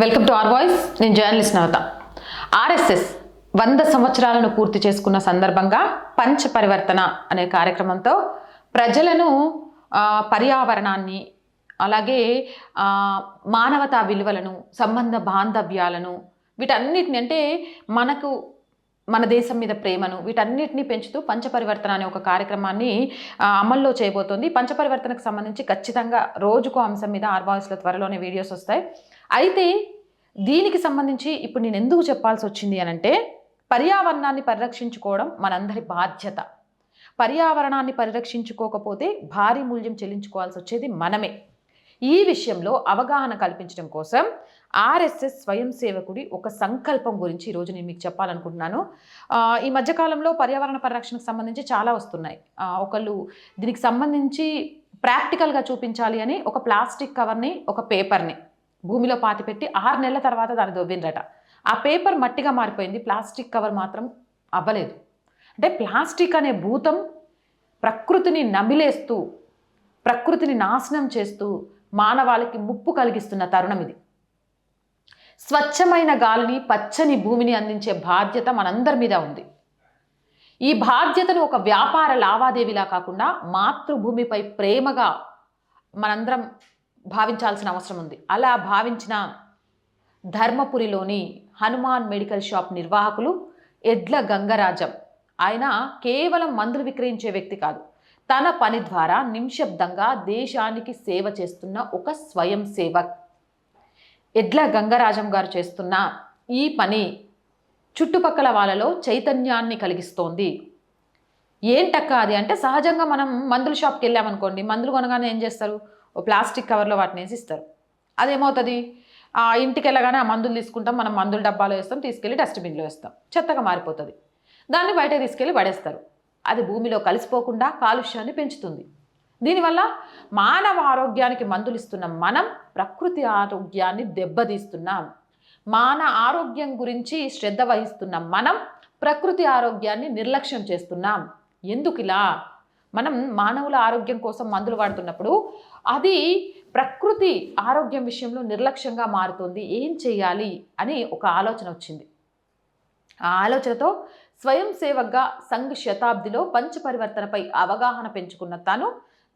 Welcome to R voice. నేను journalist Navata. RSS వంద సంవత్సరాలను పూర్తి చేసుకున్న సందర్భంగా పంచ పరివర్తన అనే కార్యక్రమంతో ప్రజలను పర్యావరణాన్ని అలాగే మానవతా విలువలను సంబంధ బాంధవ్యాలను వీటన్నిటిని అంటే మనకు మన దేశం మీద ప్రేమను వీటన్నిటిని పెంచుతూ పంచపరివర్తన అనే ఒక కార్యక్రమాన్ని అమల్లో చేయబోతోంది. పంచపరివర్తనకు సంబంధించి ఖచ్చితంగా రోజుకో అంశం మీద ఆర్వాయిస్ల త్వరలోనే వీడియోస్ వస్తాయి. అయితే దీనికి సంబంధించి ఇప్పుడు నేను ఎందుకు చెప్పాల్సి వచ్చింది అని అంటే పర్యావరణాన్ని పరిరక్షించుకోవడం మనందరి బాధ్యత. పర్యావరణాన్ని పరిరక్షించుకోకపోతే భారీ మూల్యం చెల్లించుకోవాల్సి వచ్చేది మనమే. ఈ విషయంలో అవగాహన కల్పించడం కోసం ఆర్ఎస్ఎస్ స్వయం సేవకుడి ఒక సంకల్పం గురించి ఈరోజు నేను మీకు చెప్పాలనుకుంటున్నాను. ఈ మధ్యకాలంలో పర్యావరణ పరిరక్షణకు సంబంధించి చాలా వస్తున్నాయి. ఒకళ్ళు దీనికి సంబంధించి ప్రాక్టికల్గా చూపించాలి అని ఒక ప్లాస్టిక్ కవర్ని ఒక పేపర్ని భూమిలో పాతిపెట్టి ఆరు నెలల తర్వాత దాన్ని దొవ్విండ్రట ఆ పేపర్ మట్టిగా మారిపోయింది. ప్లాస్టిక్ కవర్ మాత్రం అవ్వలేదు. అంటే ప్లాస్టిక్ అనే భూతం ప్రకృతిని నమిలేస్తూ ప్రకృతిని నాశనం చేస్తూ మానవాళికి ముప్పు కలిగిస్తున్న తరుణం ఇది. స్వచ్ఛమైన గాలిని పచ్చని భూమిని అందించే బాధ్యత మనందరి మీద ఉంది. ఈ బాధ్యతను ఒక వ్యాపార లావాదేవీలా కాకుండా మాతృభూమిపై ప్రేమగా మనందరం భావించాల్సిన అవసరం ఉంది. అలా భావించిన ధర్మపురిలోని హనుమాన్ మెడికల్ షాప్ నిర్వాహకులు ఎడ్ల గంగరాజం. ఆయన కేవలం మందులు విక్రయించే వ్యక్తి కాదు. తన పని ద్వారా నిమిషబ్దంగా దేశానికి సేవ చేస్తున్న ఒక స్వయం సేవక్. ఎడ్ల గంగరాజం గారు చేస్తున్న ఈ పని చుట్టుపక్కల వాళ్ళలో చైతన్యాన్ని కలిగిస్తోంది. ఏంటక్క అది అంటే సహజంగా మనం మందుల షాప్కి వెళ్ళామనుకోండి మందులు కొనగానే ఏం చేస్తారు? ఓ ప్లాస్టిక్ కవర్లో వాటిని వేసి ఇస్తారు అదేమవుతుంది? ఆ ఇంటికి వెళ్ళగానే ఆ మందులు తీసుకుంటాం మనం మందుల డబ్బాలో వేస్తాం తీసుకెళ్ళి డస్ట్బిన్లో వేస్తాం. చెత్తగా మారిపోతుంది. దాన్ని బయట తీసుకెళ్ళి పడేస్తారు. అది భూమిలో కలిసిపోకుండా కాలుష్యాన్ని పెంచుతుంది. దీనివల్ల మానవ ఆరోగ్యానికి మందులు ఇస్తున్న మనం ప్రకృతి ఆరోగ్యాన్ని దెబ్బతీస్తున్నాం. మాన ఆరోగ్యం గురించి శ్రద్ధ వహిస్తున్న మనం ప్రకృతి ఆరోగ్యాన్ని నిర్లక్ష్యం చేస్తున్నాం. ఎందుకు ఇలా మనం మానవుల ఆరోగ్యం కోసం మందులు వాడుతున్నప్పుడు అది ప్రకృతి ఆరోగ్యం విషయంలో నిర్లక్ష్యంగా మారుతుంది. ఏం చేయాలి? అని ఒక ఆలోచన వచ్చింది. ఆ ఆలోచనతో స్వయం సేవక్గా సంఘ్ శతాబ్దిలో పంచపరివర్తనపై అవగాహన పెంచుకున్న తాను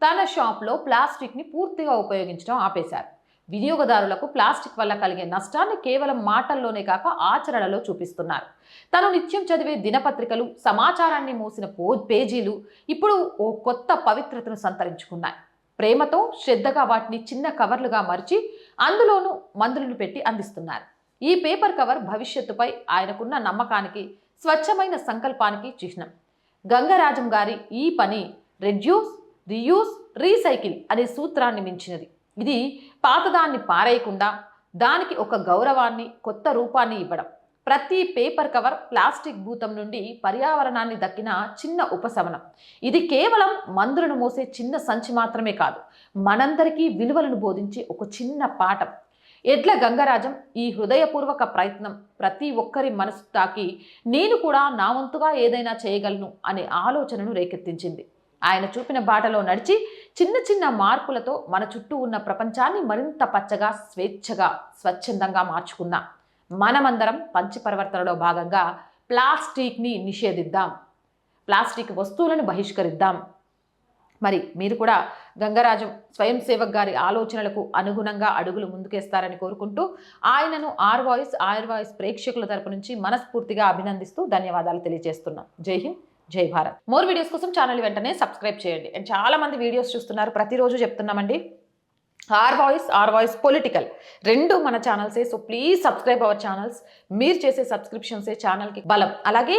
తన షాప్లో ప్లాస్టిక్ని పూర్తిగా ఉపయోగించడం ఆపేశారు. వినియోగదారులకు ప్లాస్టిక్ వల్ల కలిగే నష్టాన్ని కేవలం మాటల్లోనే కాక ఆచరణలో చూపిస్తున్నారు. తను నిత్యం చదివే దినపత్రికలు సమాచారాన్ని మోసిన పో పేజీలు ఇప్పుడు ఓ కొత్త పవిత్రతను సంతరించుకున్నాయి. ప్రేమతో శ్రద్ధగా వాటిని చిన్న కవర్లుగా మరిచి అందులోనూ మందులను పెట్టి అందిస్తున్నారు. ఈ పేపర్ కవర్ భవిష్యత్తుపై ఆయనకున్న నమ్మకానికి స్వచ్ఛమైన సంకల్పానికి చిహ్నం. గంగరాజం గారి ఈ పని రెడ్యూస్ రియూస్ రీసైకిల్ అనే సూత్రాన్ని మించినది. ఇది పాతదాన్ని పారేయకుండా దానికి ఒక గౌరవాన్ని కొత్త రూపాన్ని ఇవ్వడం. ప్రతి పేపర్ కవర్ ప్లాస్టిక్ భూతం నుండి పర్యావరణాన్ని దక్కిన చిన్న ఉపశమనం. ఇది కేవలం మందులను మోసే చిన్న సంచి మాత్రమే కాదు మనందరికీ విలువలను బోధించే ఒక చిన్న పాఠం. ఎడ్ల గంగరాజం ఈ హృదయపూర్వక ప్రయత్నం ప్రతి ఒక్కరి మనసు తాకి నేను కూడా నా వంతుగా ఏదైనా చేయగలను అనే ఆలోచనను రేకెత్తించింది. ఆయన చూపిన బాటలో నడిచి చిన్న చిన్న మార్పులతో మన చుట్టూ ఉన్న ప్రపంచాన్ని మరింత పచ్చగా స్వేచ్ఛగా స్వచ్ఛందంగా మార్చుకుందాం. మనమందరం పంచపరివర్తనలో భాగంగా ప్లాస్టిక్ని నిషేధిద్దాం. ప్లాస్టిక్ వస్తువులను బహిష్కరిద్దాం. మరి మీరు కూడా గంగరాజం స్వయం సేవక్ గారి ఆలోచనలకు అనుగుణంగా అడుగులు ముందుకేస్తారని కోరుకుంటూ ఆయనను ఆర్ వాయిస్ ఆర్ వాయిస్ ప్రేక్షకుల తరపు నుంచి మనస్ఫూర్తిగా అభినందిస్తూ ధన్యవాదాలు తెలియజేస్తున్నాం. జై హింద్ జై భారత్. మోర్ వీడియోస్ కోసం ఛానల్ వెంటనే సబ్స్క్రైబ్ చేయండి. అండ్ చాలామంది వీడియోస్ చూస్తున్నారు. ప్రతిరోజు చెప్తున్నామండి R voice R voice political రెండు మన ఛానల్సే. So please subscribe our channels. మీరు చేసే సబ్స్క్రిప్షన్సే ఛానల్కి బలం. అలాగే